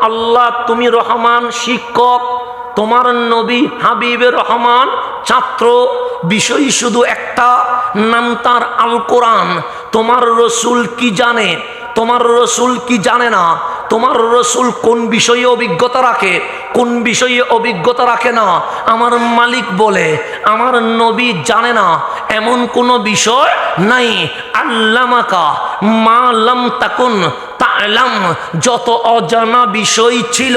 আল্লাহ, তুমি রহমান, শিক্ষক, তোমার নবী হাবিবে রহমান, ছাত্র। বিষয় শুধু একটা, নাম তার আল কোরআন তোমার রসুল কি জানে? তোমার রসুল কি জানে না? তোমার রসুল কোন বিষয়ে অভিজ্ঞতা রাখে? কোন বিষয়ে অভিজ্ঞতা রাখে না? আমার মালিক বলে, আমার নবী জানে না। এমন কোনো বিষয় নাই। আল্লামাকা মালাম তাকুন তালাম যত অজানা বিষয় ছিল,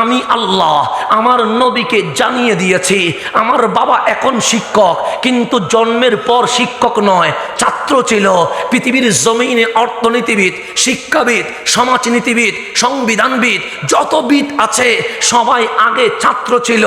আমি আল্লাহ, আমার নবীকে জানিয়ে দিয়েছি। আমার বাবা এখন শিক্ষক, কিন্তু জন্মের পর শিক্ষক নয়, ছাত্র ছিল। পৃথিবীর জমিনে অর্থনীতিবিদ, শিক্ষাবিদ, সমাজনীতিবিদ, সংবিধানবিদ, যত বিদ আছে, সবাই আগে ছাত্র ছিল।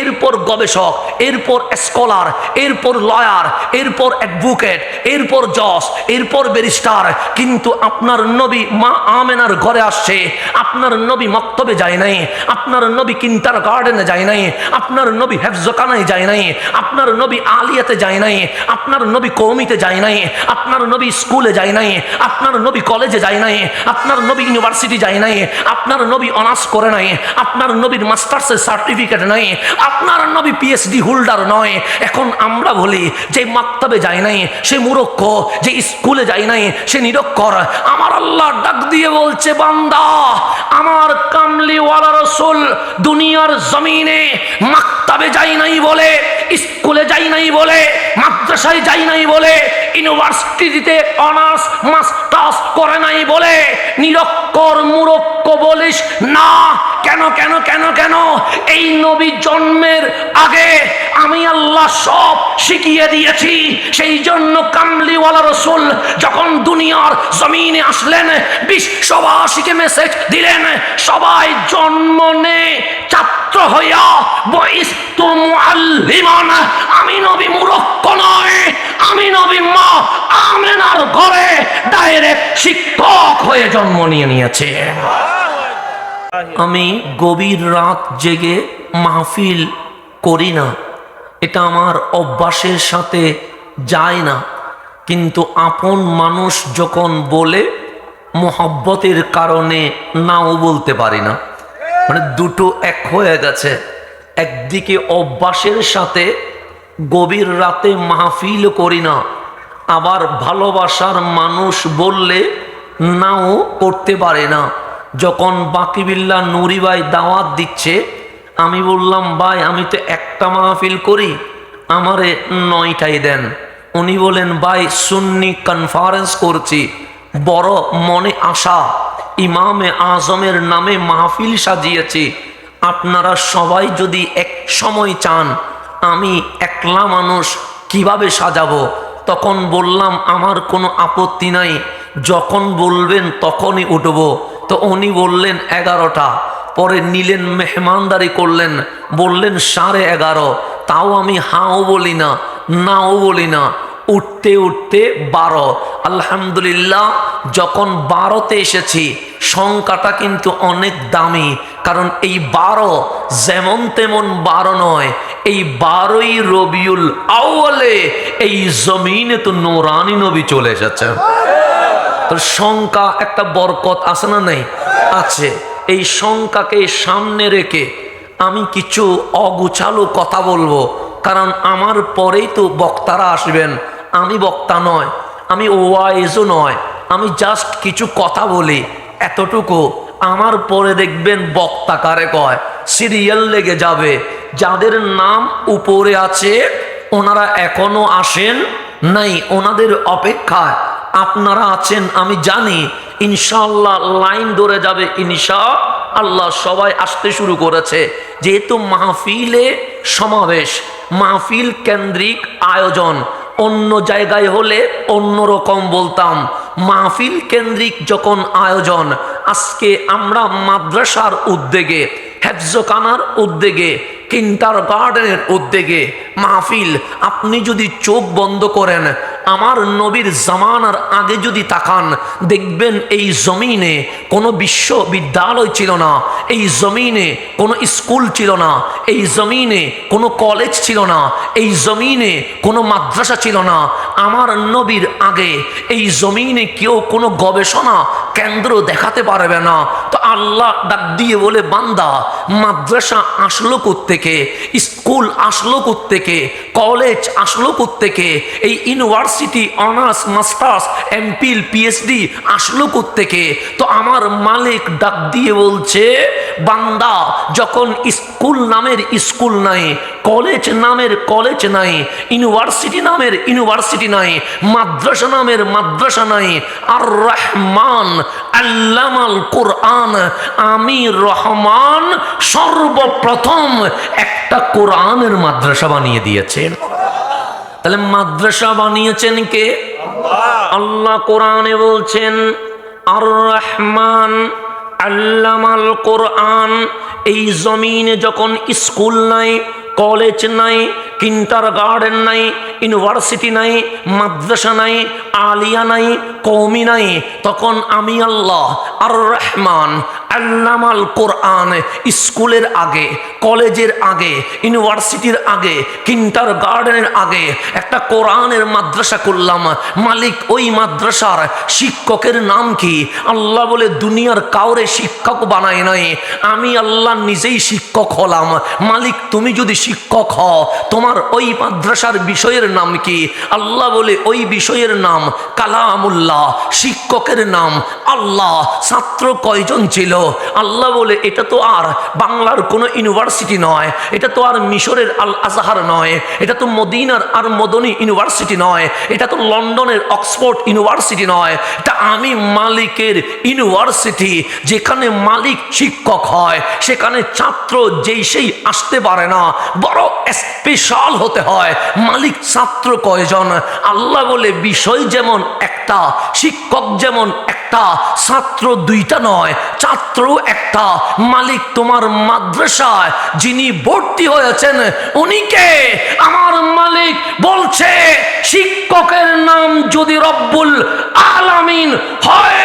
এরপর গবেষক, এরপর স্কলার, এরপর লয়ার, এরপর অ্যাডভোকেট, এরপর জজ, এরপর ব্যারিস্টার। কিন্তু আপনার নবী মা আমেনার ঘরে আসছে আপনার নবী মক্তবে যায় নাই আপনার নবী কিন্টার গার্ডেনে যায় নাই আপনার নবী হেফজকানায় যায় নাই আপনার নবী আলিয়াতে যায় নাই আপনার নবী কৌমিতে যায় নাই আপনার নবী স্কুলে যায় নাই আপনার নবী কলেজে যায় নাই আপনার নবী ইউনিভার্সিটি যায় নাই আপনার নবী অনার্স করে নাই আপনার নবীর মাস্টার্সের সার্টিফিকেট নাই আপনার নবী পিএইচডি হোল্ডার নয় এখন আমরা বলি যে মাক্তবে যায় নাই সে মূরক্ষ যে স্কুলে যায় নাই সে নিরক্ষর আমার আল্লাহ ডাক দিয়ে বলছে, বান্দা, আমার কামলিওয়ালা রসুল দুনিয়ার জমিনে মাক্তাবে যাই নাই বলে, স্কুলে যাই নাই বলে, মাদ্রাসায় যাই নাই বলে, ইউনিভার্সিটিতে অনার্স, মাস্টার্স করে নাই বলে, নিরক্ষর মূরক্ষ বলিস না, কেন কেন কেন কেন? এই নবী জন্মের আগে আমি আল্লাহ সব শিখিয়ে দিয়েছি। সেই জন্য কামলিওয়ালা রসুল যখন দুনিয়ার জমিনে আসলেন বিশ্ববাসীকে মেসেজ দিলেন, সবাই জন্ম নে ছাত্র হইয়া আমি নবী মূরক্ষ নয়, আমি নবী মা আমেনার ঘরে ডাইরেক্ট শিক্ষক হয়ে জন্ম নিয়ে নিয়েছে। আমি গভীর রাত জেগে মাহফিল করি না, এটা আমার অভ্যাসের সাথে যায় না। কিন্তু আপন মানুষ যখন বলে মোহব্বতের কারণে নাও বলতে পারি না। মানে দুটো এক হয়ে গেছে। একদিকে অভ্যাসের সাথে গভীর রাতে মাহফিল করি না। আবার ভালোবাসার মানুষ বললে নাও করতে পারে না। যখন বাকিবিল্লা নুরি ভাই দাওয়াত দিচ্ছে, আমি বললাম, ভাই, আমি তো একটা মাহফিল করি, আমারে নয়টাই দেন। উনি বলেন, ভাই, সুন্নি কনফারেন্স করছি। বড় মনে আশা ইমামে আজমের নামে মাহফিল সাজিয়েছি। আপনারা সবাই যদি এক সময় চান, আমি একলা মানুষ কীভাবে সাজাবো? তখন বললাম, আমার কোনো আপত্তি নাই। যখন বলবেন তখনই উঠব। তো উনি বললেন, এগারোটা। পরে নিলেন মেহমানদারি করলেন, বললেন, সাড়ে এগারো। তাও আমি হাও বলি না, নাও বলি না। উঠতে উঠতে বারো। আলহামদুলিল্লাহ, যখন বারোতে এসেছি, সংখ্যাটা কিন্তু অনেক দামি, কারণ এই বারো যেমন তেমন বারো নয়, এই বারোই রবিউল আউয়ালে, এই জমিনে তো নোরানি নবী চলে এসেছে তো সংখ্যা একটা বরকত আছে না নেই? আছে। এই সংখ্যাকে সামনে রেখে আমি কিছু অগুছালো কথা বলব, কারণ আমার পরেই তো বক্তারা আসবেন। আমি বক্তা নয়, আমি ওয়াইজও নয়, আমি জাস্ট কিছু কথা বলি। এতটুকু। আমার পরে দেখবেন বক্তা কারে কয়? সিরিয়াল লেগে যাবে। যাদের নাম উপরে আছে, ওনারা এখনও আসেন নাই, ওনাদের অপেক্ষায়। আপনারা আছেন, আমি জানি। ইনশাল্লাহ লাইন ধরে যাবে, ইনশা আল্লাহ সবাই আসতে শুরু করেছে। যেহেতু মাহফিলে সমাবেশ, মাহফিল কেন্দ্রিক আয়োজন। অন্য জায়গায় হলে অন্য রকম বলতাম। মাহফিল কেন্দ্রিক যখন আয়োজন, আজকে আমরা মাদ্রাসার উদ্যোগে হেফজকানার উদ্যোগে কিন্টার গার্ডেনের উদ্যোগে মাহফিল, আপনি যদি চোখ বন্ধ করেন আমার নবীর জামানার আগে যদি তাকান, দেখবেন এই জমিনে কোনো বিশ্ববিদ্যালয় ছিল না, এই জমিনে কোনো স্কুল ছিল না, এই জমিনে কোনো কলেজ ছিল না, এই জমিনে কোনো মাদ্রাসা ছিল না। আমার নবীর আগে এই জমিনে কেউ কোনো গবেষণা কেন্দ্র দেখাতে পারবে না। তো আল্লাহ ডাক দিয়ে বলে, বান্দা, মাদ্রাসা আসলো থেকে স্কুল আসলো থেকে কলেজ আসলো থেকে এই university honours masters MPhil PhD আসলো থেকে তো আমার মালিক ডাক দিয়ে বলছে, বান্দা, যখন স্কুল নামের স্কুল নাই, কলেজ নামের কলেজ নাই, ইউনিভার্সিটি নামের ইউনিভার্সিটি নাই, মাদ্রাসা নামের মাদ্রাসা নাই আর রহমান আল্লামাল কোরআন, আমি রহমান সর্বপ্রথম একটা কোরআনের মাদ্রাসা বানিয়ে দিয়েছেন। তাহলে মাদ্রাসা বানিয়েছেন কে? আল্লাহ। কোরআনে বলছেন আর রহমান আল্লামাল কোরআন। এই জমিনে যখন স্কুল নাই কলেজ নাই কিন্টার গার্ডেন নাই ইউনিভার্সিটি নাই মাদ্রাসা নাই আলিয়া নাই কৌমি নাই তখন আমি আল্লাহ আর রহমান আল্লামাল কোরআন স্কুলের আগে, কলেজের আগে, ইউনিভার্সিটির আগে, কিন্টার গার্ডেনের আগে একটা কোরআনের মাদ্রাসা করলাম মালিক ওই মাদ্রাসার শিক্ষকের নাম কি? আল্লাহ বলে, দুনিয়ার কাউরে শিক্ষক বানায় নাই। আমি আল্লাহ নিজেই শিক্ষক হলাম। মালিক, তুমি যদি শিক্ষক হও, তোমার ওই মাদ্রাসার বিষয়ের নাম কি? আল্লাহ বলে, ওই বিষয়ের নাম কালামুল্লাহ, শিক্ষকের নাম আল্লাহ। ছাত্র কয়জন ছিল? আল্লাহ বলে, এটা তো আর বাংলার কোনো ইউনিভার্সিটি নয়, এটা তো আর মিশরের আল আজহার নয়, এটা তো মদিনার আর মদনী ইউনিভার্সিটি নয়, এটা তো লন্ডনের অক্সফোর্ড ইউনিভার্সিটি নয়, এটা আমি মালিকের ইউনিভার্সিটি, যেখানে মালিক শিক্ষক হয়, সেখানে ছাত্র যেই সেই আসতে পারে না, বড় স্পেশাল হতে হয়, মালিক ছাত্র কয়জন? আল্লাহ বলে, বিষয় যেমন একটা, শিক্ষক যেমন একটা ছাত্র দুইটা নয় ছাত্র একটা। মালিক তোমার মাদ্রাসায় যিনি ভর্তি হয়েছেন উনিকে আমার মালিক বলছে শিক্ষকের নাম যদি রব্বুল আলামিন হয়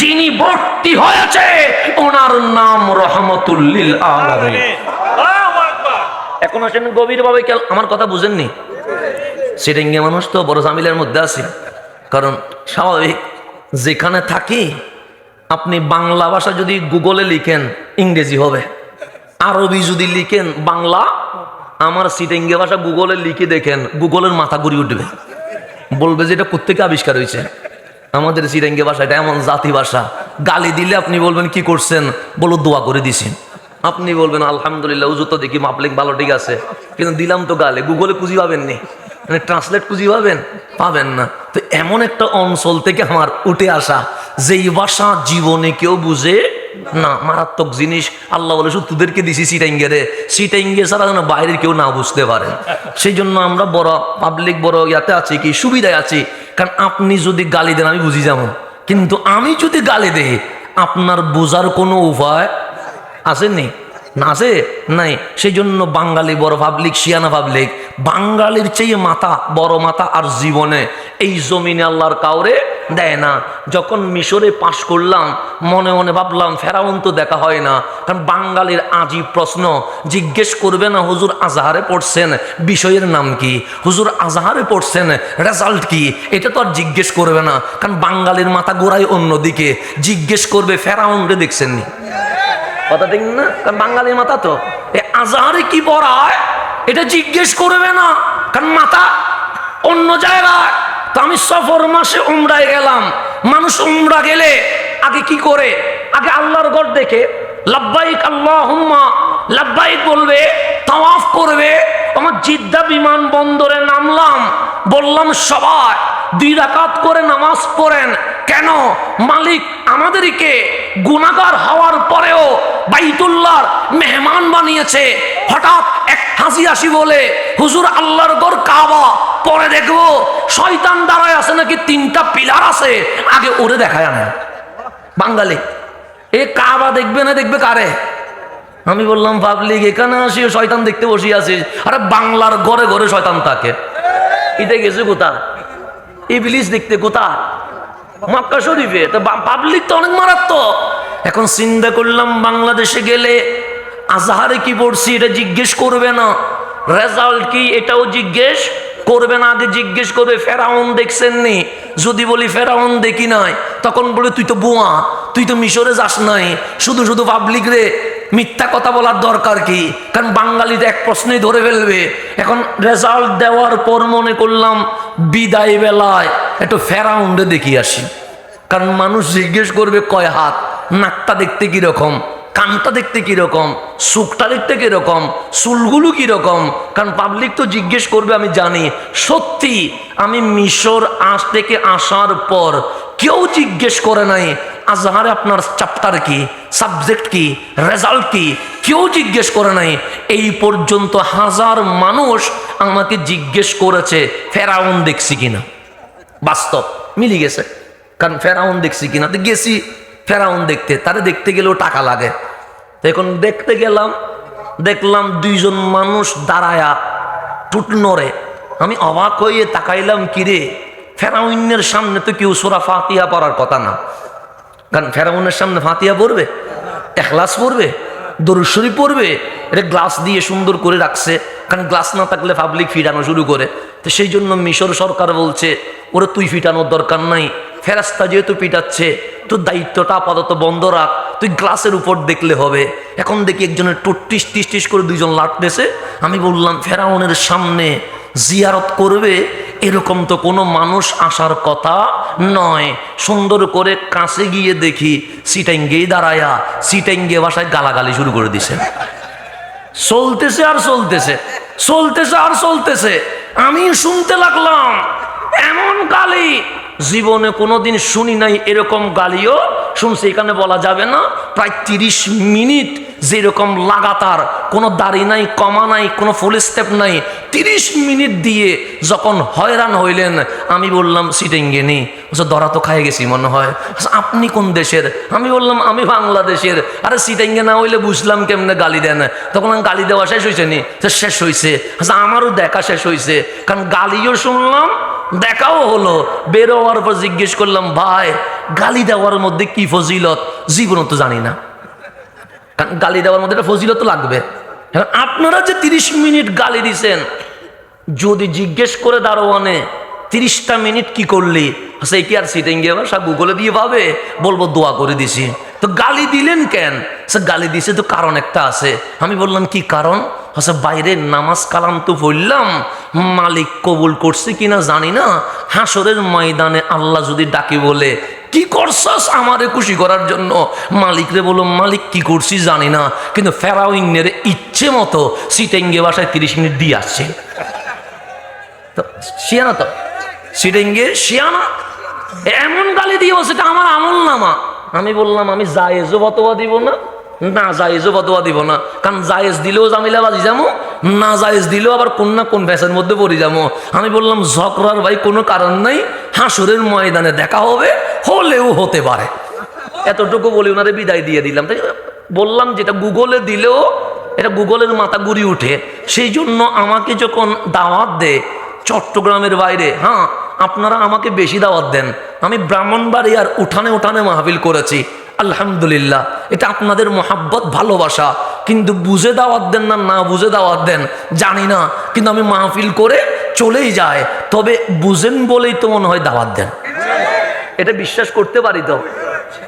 যিনি ভর্তি হয়েছে ওনার নাম রহমতুল্লিল আলামিন। এখন আসেন গভীরভাবে কেন আমার কথা বুঝেননি? সিটিঙ্গে মানুষ তো বড় জামিলের মধ্যে আছে। কারণ স্বাভাবিক যেখানে থাকি, আপনি বাংলা ভাষা যদি গুগলে লিখেন, ইংরেজি হবে। আরবি যদি লিখেন, বাংলা, আমার সিটিঙ্গে ভাষা গুগলে লিখে দেখেন, গুগলের মাথা ঘুরি উঠবে। বলবে যে এটা কোথেকে আবিষ্কার হয়েছে? আমাদের সিরেঙ্গে ভাষা এটা এমন জাতি ভাষা। গালি দিলে আপনি বলবেন, কি করছেন? বলো, দোয়া করে দিছেন আপনি বলবেন, আলহামদুলিল্লাহ উজু তো দেখি মাপলিক ভালো ঠিক আছে। কিন্তু দিলাম তো গালে, গুগলে খুঁজি পাবেন নি মানে ট্রান্সলেট খুঁজি পাবেন? পাবেন না। তো এমন একটা অঞ্চল থেকে আমার উঠে আসা, যেই ভাষা জীবনে কেউ বুঝে না। মারাত্মক জিনিস। আল্লাহ বলে, শুধু তোদেরকে দিছি সিটাইঙ্গে রে। সিটাইঙ্গে ছাড়া যেন বাইরের কেউ না বুঝতে পারে। সেই জন্য আমরা বড় পাবলিক বড় ইয়াতে আছি কি, সুবিধায় আছি। কারণ আপনি যদি গালি দেন, আমি বুঝি যাব। কিন্তু আমি যদি গালি দেই, আপনার বোঝার কোনো উপায় আসেননি? না আছে? নাই। সেই জন্য বাঙালি বড় পাবলিক শিয়ানা পাবলিক বাঙালির চেয়ে মাথা বড় মাথা আর জীবনে এই জমিনে আল্লাহর কাউরে দেয় না। যখন মিশরে পাশ করলাম, মনে মনে ভাবলাম, ফেরাউন তো দেখা হয় না। কারণ বাঙালির আজই প্রশ্ন, জিজ্ঞেস করবে না, হুজুর আজহারে পড়ছেন? বিষয়ের নাম কি? হুজুর আজহারে পড়ছেন, রেজাল্ট কি? এটা তো আর জিজ্ঞেস করবে না। কারণ বাঙালির মাথা গোড়ায় অন্যদিকে। জিজ্ঞেস করবে ফেরাউন ফেরাউনরে দেখছেননি? কথা ঠিক না? কারণ বাঙালির মাথা তো। এ আজহারে কি পড়ায়? এটা জিজ্ঞেস করবে না। কারণ মাথা অন্য জায়গায়। তো আমি সফর মাসে উমরায় গেলাম। মানুষ উমরা গেলে আগে কি করে? আগে আল্লাহর ঘর দেখে। লাব্বাইক আল্লাহ হুম্মা লাব্বাইক বলবে, তাওয়াফ করবে। আমার জিদ্দা বিমান বন্দরে নামলাম। বললাম সবাই, দুই রাকাত করে নামাজ পড়েন। কেন? মালিক আমাদেরকে গুণাগার হওয়ার পরেও বাইতুল্লাহর মেহমান বানিয়েছে। হঠাৎ এক হাসি হাসি বলে, হুজুর, আল্লাহর গর কাবা, পরে দেখব শয়তান দাঁড়ায় আছে নাকি তিনটা পিলার আছে? আগে ওরে দেখায় না বাঙালি, এ কাবা দেখবে না, দেখবে কারে? আমি বললাম, পাবলিক, এখানে আসি শয়তান দেখতে বসে আছিস। আরে, বাংলার ঘরে ঘরে শয়তান থাকে। ইতে গেছে কোথা ইবলিস দেখতে কোথা মক্কা শরীফে, তো পাবলিক তো অনেক মারাত্মক। এখন চিন্তা করলাম বাংলাদেশে গেলে আজহারে কি পড়ছি এটা জিজ্ঞেস করবে না। রেজাল্ট কি এটাও জিজ্ঞেস করবে না, আগে জিজ্ঞেস করবে, ফেরাউন দেখছেন নি যদি বলি ফেরাউন দেখি নাই, তখন বলে, তুই তো বুয়া, তুই তো মিশরে যাস নাই। শুধু শুধু পাবলিক রে, মিথ্যা কথা বলার দরকার কি? কারণ বাঙালিতে এক প্রশ্নেই ধরে ফেলবে। এখন রেজাল্ট দেওয়ার পর মনে করলাম, বিদায় বেলায় একটু ফেরাউন্ডে দেখি আসি। কারণ মানুষ জিজ্ঞেস করবে, কয় হাত? নাকটা দেখতে কীরকম? কানটা দেখতে কীরকম? সুখটা দেখতে কীরকম? চুলগুলো কীরকম? কারণ পাবলিক তো জিজ্ঞেস করবে, আমি জানি। সত্যি, আমি মিশর আজ থেকে আসার পর কেউ জিজ্ঞেস করে নাই, আজহারে আপনার চ্যাপ্টার কি? সাবজেক্ট কি? রেজাল্ট কি? কেউ জিজ্ঞেস করে নাই। এই পর্যন্ত হাজার মানুষ আমাকে জিজ্ঞেস করেছে, ফেরাউন দেখছি কিনা? বাস্তব, মিলি গেছে। কারণ ফেরাউন দেখছি কিনা? তো গেছি, ফেরাউন দেখতে। তারে দেখতে গেলেও টাকা লাগে। এখন দেখতে গেলাম, দেখলাম দুইজন মানুষ দাঁড়ায়া টুট নড়ে। আমি অবাক হয়ে তাকাইলাম কিরে ফেরাউনের সামনে তো কেউ সোরা ফাতিয়া পড়ার কথা না। কারণ ফেরাউনের সামনে ফাতিয়া পড়বে? এখলাস পড়বে? দরুশ্বরী পড়বে, এটা গ্লাস দিয়ে সুন্দর করে রাখছে, কারণ গ্লাস না থাকলে পাবলিক ফিটানো শুরু করে। তো সেই জন্য মিশর সরকার বলছে, ওরা তুই ফিটানোর দরকার নাই ফেরাস্তা যেহেতু পিটাচ্ছে, তোর দায়িত্বটা আপাতত বন্ধ রাখ, তুই গ্লাসের উপর দেখলে হবে। এখন দেখি একজনের টুটিস টিস টিস করে দুইজন লাটতেছে, আমি বললাম, ফেরাউনের সামনে জিয়ারত করবে, এরকম তো কোনো মানুষ আসার কথা নয়। সুন্দর করে কাছে গিয়ে দেখি সিটাইঙ্গেই দাঁড়ায়া সিটাইঙ্গে বাসায় গালাগালি শুরু করে দিছে। চলতেছে আর চলতেছে চলতেছে আর চলতেছে। আমি শুনতে লাগলাম, এমন গালি। জীবনে কোনোদিন শুনি নাই এরকম গালিও। শুনছি এখানে বলা যাবে না, প্রায় তিরিশ মিনিট যেরকম লাগাতার, কোনো দাড়ি নাই, কমা নাই, কোনো ফুল স্টেপ নাই, তিরিশ মিনিট দিয়ে যখন হয়রান হইলেন, আমি বললাম সিটেঙ্গে নেই ধরা তো খাই গেছি মনে হয়। আপনি কোন দেশের? আমি বললাম, আমি বাংলাদেশের। আরে, সিটেঙ্গে না হইলে বুঝলাম কেমনে গালি দেন। তখন আমি গালি দেওয়া শেষ হয়েছে নি? শেষ হয়েছে আচ্ছা আমারও দেখা শেষ হয়েছে কারণ গালিও শুনলাম, দেখাও হলো। বের হওয়ার পর জিজ্ঞেস করলাম, ভাই, গালি দেওয়ার মধ্যে কি ফজিলত? জীবন তো জানি না। কারণ গালি দেওয়ার মধ্যে একটা ফজিলত লাগবে। আপনারা যে তিরিশ মিনিট গালি দিছেন, যদি জিজ্ঞেস করে দারোয়ানে, তিরিশটা মিনিট কি করলি? সেই কি আর সিটিং গিয়ে সব গুগলে দিয়ে পাবে, বলব দোয়া করে দিছি। তো গালি দিলেন কেন? সে গালি দিছে তো কারণ একটা আছে। আমি বললাম, কি কারণ? হচ্ছে বাইরে নামাজ কালাম তো বললাম মালিক কবুল করছে কিনা জানি না। হাসরের ময়দানে আল্লাহ যদি ডাকি বলে কি করছস? আমারে খুশি করার জন্য। মালিকরে বলো, মালিক, কি করছি জানি না, কিন্তু ফেরাউইনের ইচ্ছে মতো সিটেঙ্গে বাসায় তিরিশ মিনিট দিয়ে আসছে। তো শিয়ানা তো? সিটেঙ্গে শিয়ানা এমন গালি দিও সেটা আমার আমল নামা। আমি বললাম, আমি জায়েজও বতোয়া দিব না না জায়েজও বতোয়া দিব না, কারণ জায়েজ দিলেও জামিলা বাজি যাব না জায়েজ দিলেও আবার কোন না কোন ভ্যাসের মধ্যে পড়ে যাব। আমি বললাম, ঝগড়ার ভাই, কোনো কারণ নাই, হাসুরের ময়দানে দেখা হবে, হলেও হতে পারে। এতটুকু বলে ওনারে বিদায় দিয়ে দিলাম। তাই বললাম, যেটা গুগলে দিলেও, এটা গুগলের মাথা গুড়ি উঠে। সেই জন্য আমাকে যখন দাওয়াত দেয় চট্টগ্রামের বাইরে হ্যাঁ আপনারা আমাকে বেশি দাওয়াত দেন। আমি ব্রাহ্মণবাড়িয়ার উঠানে উঠানে মাহফিল করেছি। আলহামদুলিল্লাহ, এটা আপনাদের মহাব্বত, ভালোবাসা। কিন্তু বুঝে দাওয়াত দেন না না বুঝে দাওয়াত দেন, জানি না। কিন্তু আমি মাহফিল করে চলেই যায় তবে বুঝেন বলেই তো মনে হয় দাওয়াত দেন। এটা বিশ্বাস করতে পারি তো।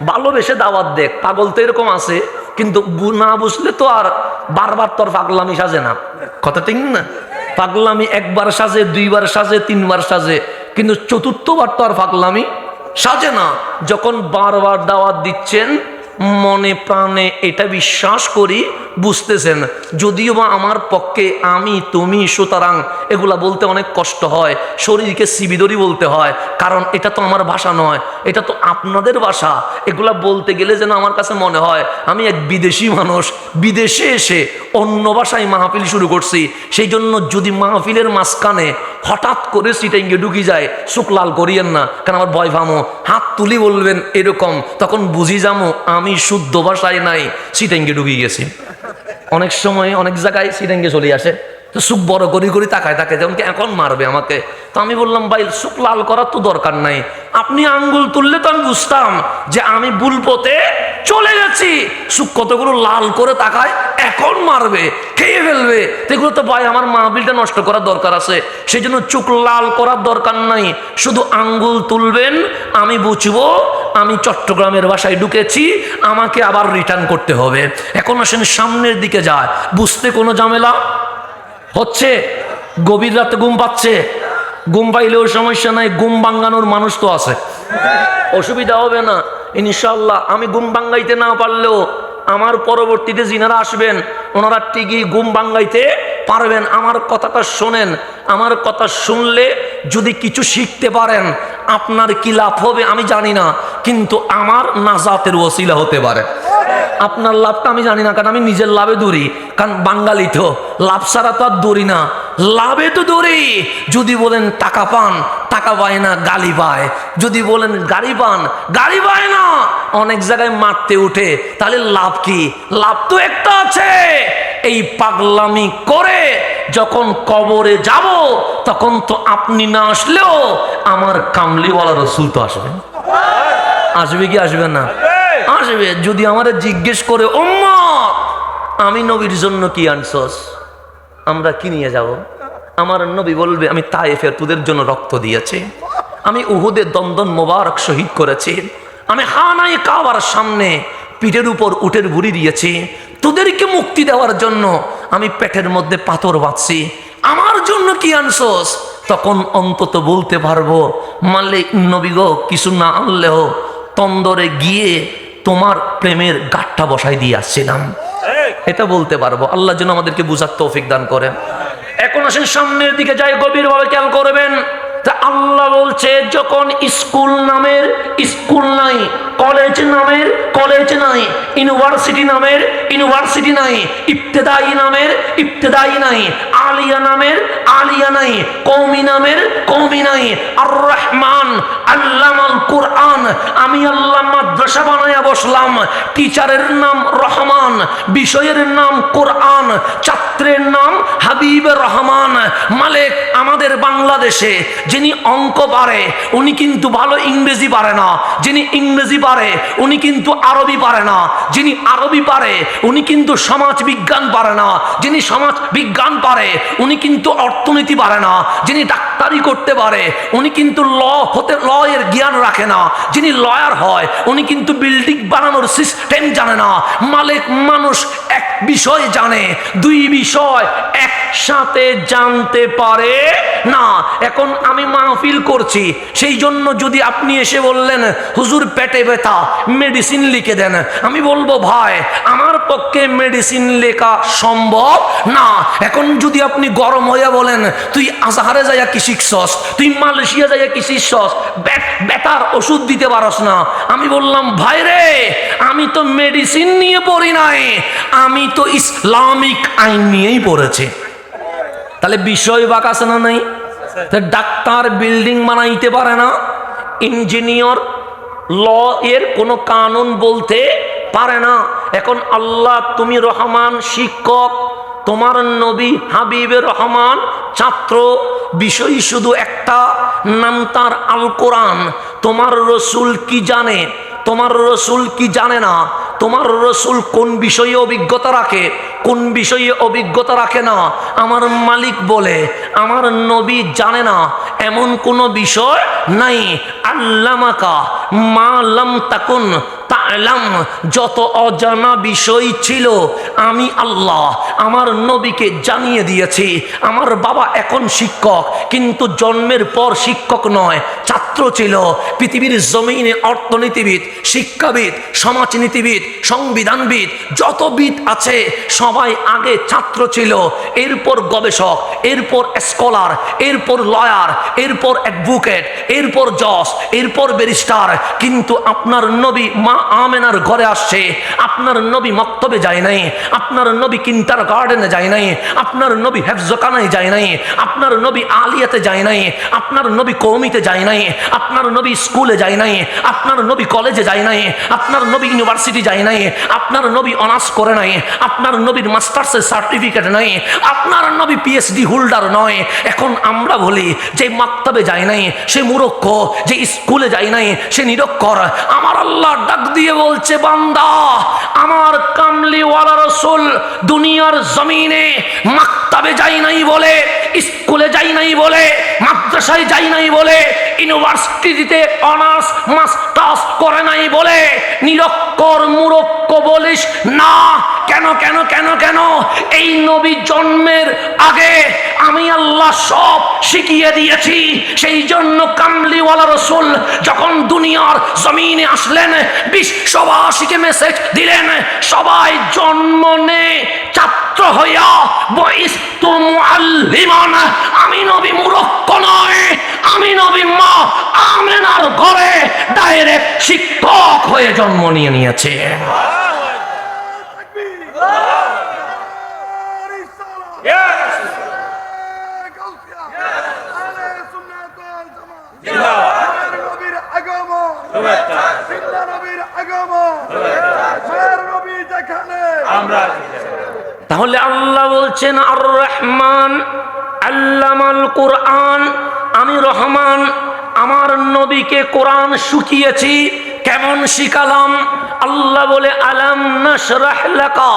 ভালোবেসে দাওয়াত দেখ। পাগল তো এরকম আছে। কিন্তু না বুঝলে তো আর বারবার তোর পাগলামি সাজে না। কথা ঠিক না? পাগলামি একবার সাজে, দুইবার সাজে, তিনবার সাজে। কিন্তু চতুর্থবার তো আর পাগলামি সাজে না। যখন বারবার দাওয়াত দিচ্ছেন, মনে প্রাণে এটা বিশ্বাস করি, বুঝতেছেন, যদিও বা আমার পক্ষে আমি, তুমি, সুতরাং এগুলা বলতে অনেক কষ্ট হয়, শরীরকে সিবিদরি বলতে হয় কারণ এটা তো আমার ভাষা নয়, এটা তো আপনাদের ভাষা। এগুলা বলতে গেলে যেন আমার কাছে মনে হয়, আমি এক বিদেশি মানুষ, বিদেশে এসে অন্য ভাষায় মাহফিল শুরু করছি। সেই জন্য যদি মাহফিলের মাঝখানে হঠাৎ করে সিটাইঙ্গে ঢুকি যায়, চোখ লাল করিয়েন না, কারণ আমার ভয় ভামো। হাত তুলি বলবেন এরকম, তখন বুঝি যাব আমি শুদ্ধ ভাষায় নাই সিটাইঙ্গে ঢুকি গেছি। অনেক সময় অনেক জায়গায় সিটাইঙ্গে চলে আসে। তো সুখ বড় করি করি তাকায় তাকায় যেমন কি, এখন মারবে আমাকে? তো আমি বললাম, ভাই সুখ লাল করার তো দরকার নাই। আপনি আঙ্গুল তুললে তো আমি বুঝতাম যে আমি ভুল পথে চলে গেছি। সুখ কতগুলো লাল করে তাকায়, এখন মারবে, খেয়ে ফেলবে। এগুলো তো, ভাই, আমার মাহবিলটা নষ্ট করার দরকার আছে। সেই জন্য চোখ লাল করার দরকার নাই। শুধু আঙ্গুল তুলবেন, আমি বুঝব, আমি চট্টগ্রামের বাসায় ঢুকেছি, আমাকে আবার রিটার্ন করতে হবে। এখন আসেন সামনের দিকে যায়। বুঝতে কোনো ঝামেলা? হচ্ছে, গভীর রাতে ঘুম পাচ্ছে। ঘুম পাইলেও সমস্যা নাই, ঘুম ভাঙ্গানোর মানুষ তো আছে। অসুবিধা হবে না। ইনশাল্লাহ আমি ঘুম ভাঙ্গাইতে না পারলেও আমার পরবর্তীতে যিনারা আসবেন ওনারা ঠিকই গুম ভাঙ্গাইতে পারবেন। আমার কথাটা শোনেন। আমার কথা শুনলে যদি কিছু শিখতে পারেন, আপনার কি লাভ হবে আমি জানি না, কিন্তু আমার নাজাতের ওসিলা হতে পারে। আপনার লাভটা আমি জানি না, কারণ আমি নিজের লাভে দৌড়ি কারণ বাঙালি তো, লাভ ছাড়া তো আর দৌড়ি না। লাভে তো দৌড়ি যদি বলেন টাকা পান, টাকা পায় না, গালি পায়। যদি বলেন গাড়ি পান, গাড়ি পায় না, অনেক জায়গায় মারতে উঠে। তাহলে লাভ কি? লাভ তো একটা আছে। এই পাগলামি করে যখন কবরে যাব, তখন তো আপনি না আসলেও আমার কামলিওয়ালা রসুল তো আসবেন আসবে কি আসবে না? আসবে। যদি আমাদের জিজ্ঞেস করে ওম্মত আমি নবীর জন্য কি আনছস? আমরা কি নিয়ে যাব? আমার নবী বলবে, আমি তাইফের তোদের জন্য রক্ত দিয়েছি। আমি উহুদের দন্দন মোবারক শহীদ করেছি। আমি হানাই কাবার সামনে পিঠের উপর উটের ভুড়ি দিয়েছি। তোদেরকে মুক্তি দেওয়ার জন্য আমি পেটের মধ্যে পাথর বাঁধছি। আমার জন্য কি আনছস তখন অন্তত বলতে পারব, মালিক নবী গো, কিছু না আনলেও তন্দরে গিয়ে তোমার প্রেমের গাঠটা বসাই দিয়ে আসছিলাম। এটা বলতে পারব। আল্লাহ যেন আমাদেরকে বুঝার তৌফিক দান করেন। এখন আসেন সামনের দিকে, যাই গভীরভাবে খেয়াল করবেন। তা আল্লাহ বলছে, যখন স্কুল নামের, স্কুল নাই, কলেজ নামের, কলেজ নাই, ইউনিভার্সিটি নামের, ইউনিভার্সিটি নাই, ইবতেদাই নামের, ইবতেদাই নাই, আলিয়া নামের, আলিয়া নাই কৌমি নামের কৌমি নাই আর রহমান আল্লামাল কোরআন, আমি আল্লাহ মাদ্রাসা বানায়া বসলাম, টিচারের নাম রহমান, বিষয়ের নাম কোরআন, ছাত্রের নাম হাবিব রহমান, মালিক আমাদের বাংলাদেশে যিনি অঙ্ক পারে, উনি কিন্তু ভালো ইংরেজি পারে না। যিনি ইংরেজি পারে, উনি কিন্তু আরবি পারে না। যিনি আরবি পারে, উনি কিন্তু সমাজ বিজ্ঞান পারে না। যিনি সমাজ বিজ্ঞান পারে, উনি কিন্তু অর্থনীতি পারে না। যিনি ডাক্তারি করতে পারে। উনি কিন্তু ল হতে ল এর জ্ঞান রাখে না। যিনি লয়ার হয়, উনি কিন্তু বিল্ডিং বানানোর সিস্টেম জানে না। মালিক মানুষ এক বিষয় জানে, দুই বিষয় একসাথে জানতে পারে। না, এখন আমি মাহফিল করছি। সেই জন্য যদি আপনি এসে বললেন, হুজুর, পেটে ব্যথা মেডিসিন লিখে দেন। আমি বলব, ভাই, আমার পক্ষে মেডিসিন লেখা সম্ভব না। এখন যদি আপনি গরম হইয়া বলেন, তুই আজাহারে যাইয়া কি শিখছস তুই মালয়েশিয়া যাইয়া কি শিখছস ব্যথার ওষুধ দিতে পারস না। আমি বললাম, ভাই রে, আমি তো মেডিসিন নিয়ে পড়ি নাই। আমি তো ইসলামিক আইন নিয়েই পড়েছি। তাহলে বিষয় বাক আছে না নাই? ডাক্তার বিল্ডিং বানাইতে পারে না। ইঞ্জিনিয়র ল এর কোনো কানুন বলতে পারে না। এখন আল্লাহ, তুমি রহমান শিক্ষক, তোমার নবী হাবিবের রহমান ছাত্র বিষয় শুধু একটা, নাম তার আল কোরআন তোমার রসুল কি জানে? তোমার রসুল কি জানে না? তোমার রসুল কোন বিষয়ে অভিজ্ঞতা রাখে? কোন বিষয়ে অভিজ্ঞতা রাখে না? আমার মালিক বলে, আমার নবী জানে না। এমন কোনো বিষয় নাই। আল্লামাকা মালাম তাকুন তালাম, যত অজানা বিষয় ছিল, আমি আল্লাহ, আমার নবীকে জানিয়ে দিয়েছি। আমার বাবা এখন শিক্ষক, কিন্তু জন্মের পর শিক্ষক নয় ছাত্র ছিল পৃথিবীর জমিনে অর্থনীতিবিদ, শিক্ষাবিদ, সমাজনীতিবিদ, সংবিধানবিদ, যত বিদ আছে, সবাই আগে ছাত্র ছিল। এরপর গবেষক, এরপর স্কলার এরপর লয়ার এরপর অ্যাডভোকেট এরপর জজ এরপর ব্যারিস্টার কিন্তু আপনার নবী মা আমেনার ঘরে আসছে। আপনার নবী মক্তবে যায় নাই। আপনার নবী কিন্টার গার্ডেনে যায় নাই। আপনার নবী হেফজকানায় যায় নাই। আপনার নবী আলিয়াতে যায় নাই। আপনার নবী কৌমিতে যায় নাই। আপনার নবী স্কুলে যায় নাই, আপনার নবী কলেজে যায় নাই, আপনার নবী ইউনিভার্সিটি যায় নাই, আপনার নবী অনার্স করে নাই, আপনার নবীর মাস্টার্সের সার্টিফিকেট নাই, আপনার নবী পিএইচডি হোল্ডার নয়। এখন আমরা বলি, যে মাক্তাবে যায় নাই, সে মুরক্ষ, যে স্কুলে যায় নাই, সে নিরক্ষর। আমার আল্লাহ ডাক দিয়ে বলছে, বান্দা, আমার কামলিওয়ালা রসুল দুনিয়ার জমিনে মাক্তাবে যাই নাই বলে, স্কুলে যাই নাই বলে, মাদ্রাসায় যাই নাই বলে ইউনিভার্সিটিতে অনার্স মাস্টার্স করে নাই বলে। নিরক্ষর মুরক্ষ বলিস, না, কেন কেন কেন কেন? এই নবী জন্মের আগে আমি আল্লাহ সব শিখিয়ে দিয়েছি। সেই জন্য কামলিওয়ালা রসুল যখন দুনিয়ার জমিনে আসলেন, বিশ্ববাসীকে মেসেজ দিলেন, সবাই জন্ম নে, ছাত্র হইয়া বইস মুআল্লিমান আমি নবী মুরক্ষ নয় আমি নবী মা আমেনার ঘরে ডাইরেক্ট শিক্ষক হয়ে জন্ম নিয়ে নিয়েছে। তাহলে আল্লাহ বলছেন আর রহমান আল্লামাল কোরআন, আমি রহমান, আমার নবীকে কোরআন শুকিয়েছি, কেমন শিখালাম? আল্লাহ বলে, আলাম লাকা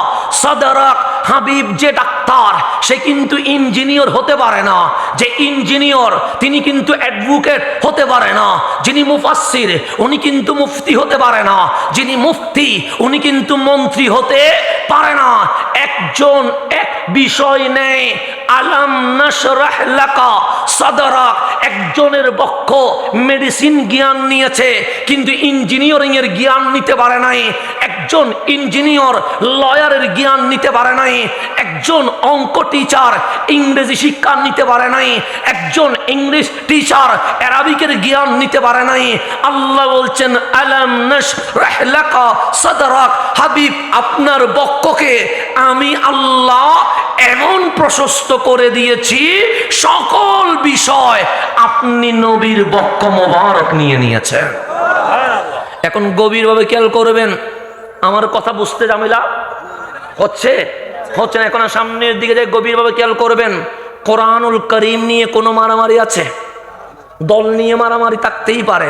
হাবিব যে ডাক্তার, সে কিন্তু ইঞ্জিনিয়র হতে পারে না। যে ইঞ্জিনিয়র, তিনি কিন্তু অ্যাডভোকেট হতে পারে না। যিনি মুফাসসির, উনি কিন্তু মুফতি হতে পারে না। যিনি মুফতি, উনি কিন্তু মন্ত্রী হতে পারে না। একজন এক বিষয় নেই। আলাম নাশরাহ লাকা সাদরাক একজনের বক্ষ মেডিসিন জ্ঞান নিয়েছে, কিন্তু ইঞ্জিনিয়ারিং এর জ্ঞান নিতে পারে নাই। একজন ইঞ্জিনিয়ার লয়ারের জ্ঞান নিতে পারে নাই। একজন অঙ্ক টিচার ইংরেজি শিক্ষা নিতে পারে নাই। একজন ইংলিশ টিচার অ্যারাবিকের জ্ঞান নিতে পারে নাই। আল্লাহ বলছেন, আলাম নাশরাহ লাকা সাদরাক। হাবিব, আপনার বক্ষকে আমি আল্লাহ এমন প্রশস্ত করে দিয়েছি, সকল বিষয় আপনি নবীর বক্ষ মোবারক নিয়ে নিয়েছেন। এখন গভীরভাবে খেয়াল করবেন, আমার কথা বুঝতে জামিলা হচ্ছে? হচ্ছে না, এখন সামনের দিকে যে গভীরভাবে খেয়াল করবেন, কোরআনুল করিম নিয়ে কোনো মারামারি আছে? দল নিয়ে মারামারি থাকতেই পারে,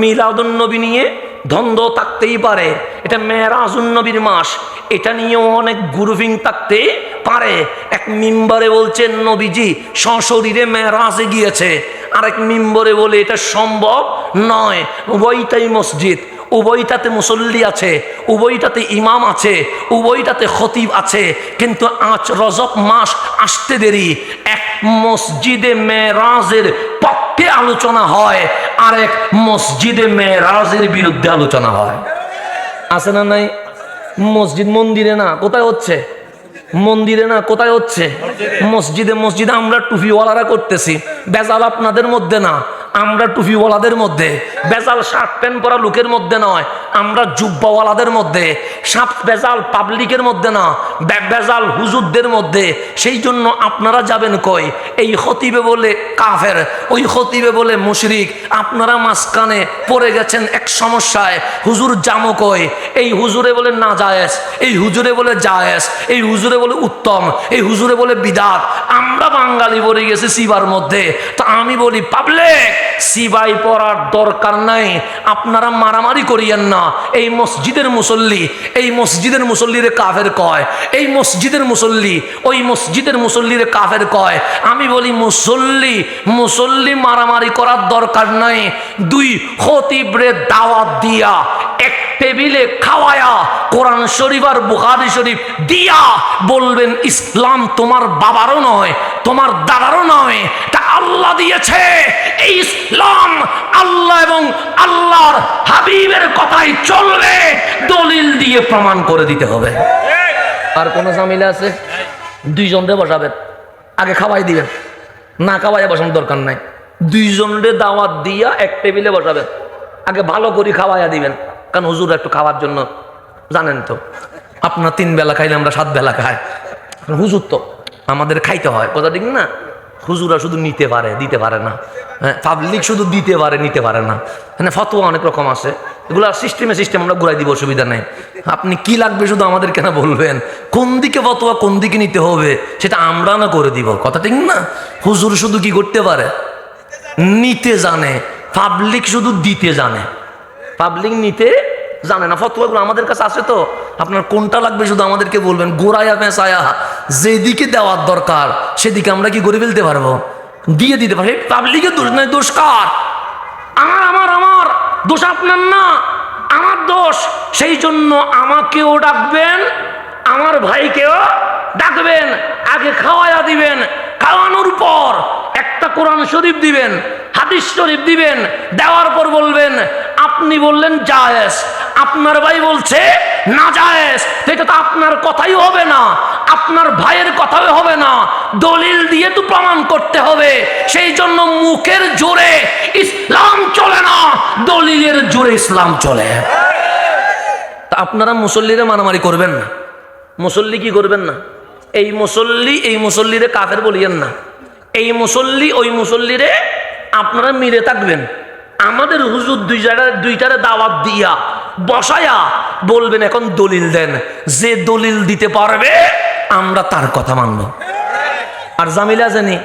মিলাদুন নবী নিয়ে দ্বন্দ্ব থাকতেই পারে, এটা মেয়েরাজুন নবীর মাস। এটা নিয়েও অনেক গুরুভিং থাকতে পারে। এক মিম্বারে বলছেন নবীজি, সশরীরে মেয়েরাজে গিয়েছে। আরেক মিম্বরে বলে, এটা সম্ভব নয়। উভয়টাই মসজিদ। উভয়টাতে মুসল্লি আছে, উভয়টাতে ইমাম আছে, উভয়টাতে খতিব আছে। কিন্তু আজ রজব মাস আসতে দেরি। এক মসজিদে মেরাজের পক্ষে আলোচনা হয় আর এক মসজিদে মেরাজের বিরুদ্ধে আলোচনা হয়। আছে না নাই? মসজিদ মন্দিরে না, কোথায় হচ্ছে? মন্দিরে না, কোথায় হচ্ছে? মসজিদে মসজিদে আমরা টুপিওয়ালারা করতেছি। বেজাল আপনাদের মধ্যে না। আমরা টুপিওয়ালাদের মধ্যে, বেজাল শার্ট প্যান্ট পরা লোকের মধ্যে নয়, আমরা জুব্বাওয়ালাদের মধ্যে, সাপ বেজাল পাবলিকের মধ্যে না বেজাল হুজুরদের মধ্যে। সেই জন্য আপনারা যাবেন কই? এই খতিবে বলে কাফের, ওই খতিবে বলে মুশরিক, আপনারা মাঝখানে পড়ে গেছেন এক সমস্যায়। হুজুর জামো কই? এই হুজুরে বলে না জায়েজ, এই হুজুরে বলে জায়েজ, এই হুজুরে বলে উত্তম, এই হুজুরে বলে বিদাত। আমরা বাঙালি পড়ে গেছি সিবার মধ্যে। তো আমি বলি, পাবলিক! সিবাই পড়ার দরকার নাই। আপনারা মারামারি করিয়েন না। এই মসজিদের মুসল্লি, এই মসজিদের মুসল্লিরে কাফের কয়। এই মসজিদের মুসল্লি, ওই মসজিদের মুসল্লিরে কাফের কয়। আমি বলি, মুসল্লি মুসল্লি মারামারি করার দরকার নাই। দুই, খতিবরে দাওয়াত দিয়া, এক টেবিলে খাওয়ায়া, কোরআন শরীফ আর বুখারি শরীফ দিয়া বলবেন, ইসলাম তোমার বাবারও নয়, তোমার দাদারও নয়। তা আল্লাহ দিয়েছে। এই ইসলাম আল্লাহ এবং আল্লাহর হাবিবের কথাই চলবে দলিল দিয়ে প্রমাণ করে দিতে হবে। আর কোনো জামিলা আছে? দুইজনরে বসাবেন। আগে খাওয়াই দিবেন। না খাওয়াই বসানোর দরকার নাই। দুইজনরে দাওয়াত দিয়া এক টেবিলে বসাবেন। আগে ভালো করে খাওয়াইয়া দিবেন। কারণ হুজুর একটু খাওয়ার জন্য জানেন তো। আপনার তিন বেলা খাইলে আমরা সাত বেলা খাই। হুজুর তো আমাদের খাইতে হয়। কথা ঠিক না? হুজুরা শুধু নিতে পারে, দিতে পারে না। হ্যাঁ পাবলিক শুধু দিতে পারে, নিতে পারে না। হ্যাঁ ফতোয়া অনেক রকম আছে। এগুলো সিস্টেমে সিস্টেম আমরা ঘুরাই দিব, অসুবিধা নেই। আপনি কি লাগবে শুধু আমাদের কেন বলবেন? কোন দিকে ফতোয়া, কোন দিকে নিতে হবে, সেটা আমরা না করে দিব। কথা ঠিক না? হুজুর শুধু কি করতে পারে? নিতে জানে। পাবলিক শুধু দিতে জানে। পাবলিক নিতে জানে না। ফতোয়াগুলো আমাদের কাছে আছে তো। আপনার কোনটা লাগবে শুধু আমাদেরকে বলবেন? গোড়ায়া পেঁচায়া যেদিকে দেওয়ার দরকার, সেদিকে আমরা কি গড়ে ফেলতে পারব? দিয়ে দিতে পারব। পাবলিকের দোষ নয়, দোষ কার? আমার আমার আমার। দোষ আপনার না, আমার দোষ। সেই জন্য আমাকেও ডাকবেন, আমার ভাইকেও ডাকবেন, আগে খাওয়াইয়া দিবেন, খাওয়ানোর পর একটা কোরআন শরীফ দিবেন, হাদিস শরীফ দিবেন, দেওয়ার পর বলবেন আপনি বললেন জায়েজ। আপনার ভাই বলছে না জায়েজ। এটা তো আপনার কথাই হবে না। আপনার ভাইয়ের কথাই হবে না। দলিল দিয়ে তো প্রমাণ করতে হবে। সেই জন্য মুখের জোরে ইসলাম চলে না, দলিলের জোরে ইসলাম চলে। তা আপনারা মুসল্লিরে মারামারি করবেন না। মুসল্লি কি করবেন না? এই মুসল্লি, এই মুসল্লিরে কাফের বলিয়েন না। এই মুসল্লি, ওই মুসল্লিরে আপনারা মিলে থাকবেন। আমাদের হুজুর দুই জায়গায় দুইটারে দাওয়াত দিয়া বসায়া বলবেন, এখন দলিল দেন, যে দলিল দিতে পারবে, আমরা তার কথা মানব। আর জামিলা জানি,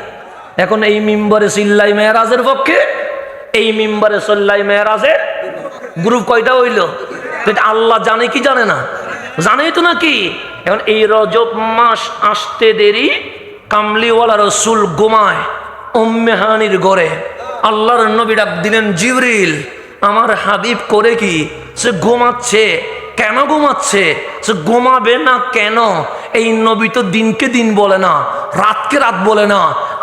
এখন এই মিম্বরে সিল্লাই মেয়েরাজের পক্ষে, এই মিম্বরে সল্লাই মেয়েরাজের গ্রুপ কয়টা হইল? আল্লাহ জানে কি জানে না? জানেই তো নাকি এখন এই রজব মাস আসতে দেরি, কামলিওয়ালা রসুল গোমায় উম্মেহানির গড়ে আল্লাহর নবী ডাক দিলেন, জিবরিল, আমার হাবিব করে কি? সে ঘুমাচ্ছে। কেন ঘুমাচ্ছে? সে ঘুমাবে না কেন? এই নবী তো দিনকে দিন বলে না, রাতকে রাত বলে না,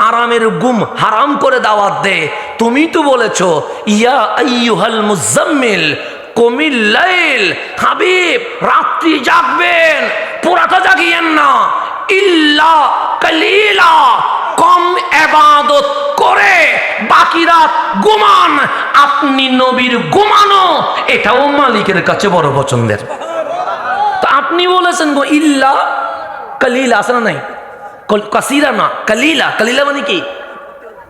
আরামের গুম হারাম করে দাওয়াত দে তুমি তো বলেছ, ইয়া আইয়ুহাল মুজাম্মিল, কমিল লাইল, হাবিব, রাত্রি জাগবেন, পুরাটা জাগিয়েন না। ইল্লা কালিলা। কম এবাদত করে বাকি রাত ঘুমান আপনি নবীর ঘুমানো এটাও মালিকের কাছে বড় পছন্দের। তো আপনি বলেছেন গো, ইল্লা কালিলা, আছে না নাই? কাসিরা না, কালিলা কালিলা মানে কি?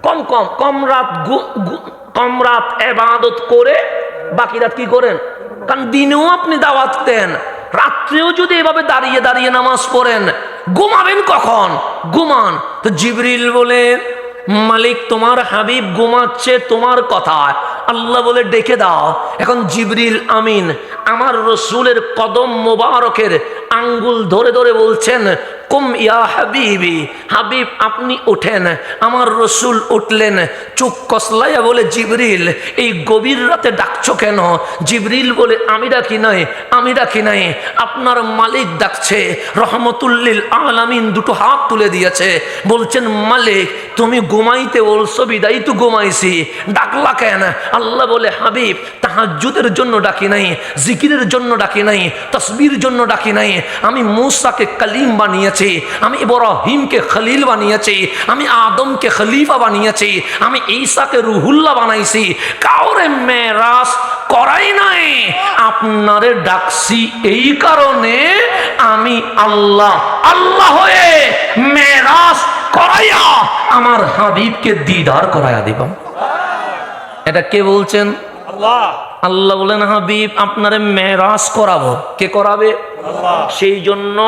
কম কম কম রাত কম রাত এবাদত করে বাকি রাত কি করেন? কারণ দিনেও আপনি দাওয়াত দেন, রাত্রেও যদি এভাবে দাঁড়িয়ে দাঁড়িয়ে নামাজ পড়েন ঘুমাবেন কখন? ঘুমান। তো জিবরিল বলে, মালিক তোমার হাবিব ঘুমাচ্ছে তোমার কথা আল্লাহ বলে, ডেকে দাও। এখন জিবরিল আমিন, আমার রসুলের কদম মোবারকের আঙ্গুল ধরে ধরে বলছেন, কুম ইয়া হাবিবি, হাবিব আপনি ওঠেন আমার রসুল উঠলেন। চোখ কসলাইয়া বলে, জিবরিল, এই গভীর রাতে ডাকছো কেন? জিবরিল বলে আমি ডাকি নাই আমি ডাকি নাই, আপনার মালিক ডাকছে, রহমতুল্লিল আলামিন দুটো হাত তুলে দিয়েছে। বলছেন, মালিক, তুমি ঘুমাইতে বলছো, বিদায় তো ঘুমাইছি, ডাকলা কেন? আল্লাহ বলে, হাবিব, তাহাজ্জুদের জন্য ডাকি নাই, জিকিরের জন্য ডাকি নাই, তসবির জন্য ডাকি নাই আমি মুসাকে কালিম বানিয়েছি আমি ইব্রাহিমকে খলিল বানিয়েছি আমি আদমকে খলিফা বানিয়েছি আমি ঈসাকে রুহুল্লাহ বানাইছি। কাউরে মেরাজ করাই নাই। আপনারে ডাকছি এই কারণে আমি আল্লাহ আল্লাহ হয়ে মেরাজ করাইয়া আমার হাবিবকে দিদার করাইয়া দিব। এটা কে বলছেন? আল্লাহ। আল্লাহ বলেন হাবিব আপনারে মেরাজ করাবো। কে করাবে? সেই জন্য